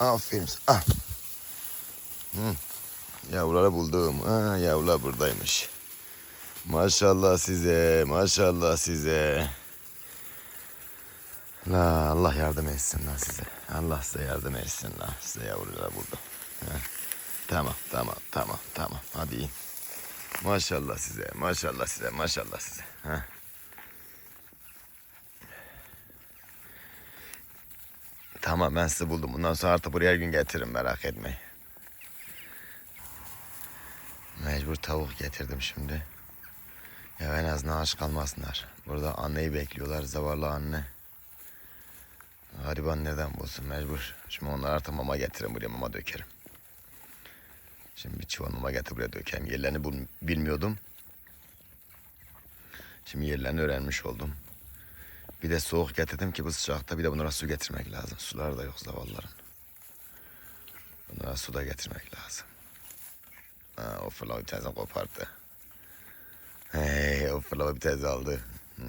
Aferin. Ah. Hı. Yavruları buldum. Ha, yavrular buradaymış. Maşallah size, maşallah size. La Allah yardım etsin lan size. Allah size yardım etsin lan. Size yavrular buldum. Ha. Tamam, tamam, tamam, tamam. Hadi in. Maşallah size, maşallah size, maşallah size. Ha. Tamam ben sizi buldum. Bundan sonra artık buraya gün getiririm merak etmeyin. Mecbur tavuk getirdim şimdi. Ya en azından aç kalmasınlar. Burada anneyi bekliyorlar. Zavallı anne. Gariban neden bulsun mecbur. Şimdi onlara artık mama getiririm buraya mama dökerim. Şimdi bir çuval mama getir buraya dökerim. Yerlerini bilmiyordum. Şimdi yerlerini öğrenmiş oldum. Bir de soğuk getirdim ki bu sıcakta bir de bunlara su getirmek lazım. Sular da yok zavallıların. Bunlara su da getirmek lazım. Ha, o fırlağı bir tanesi kopardı. Hey, o fırlağı bir tanesi aldı. Hı.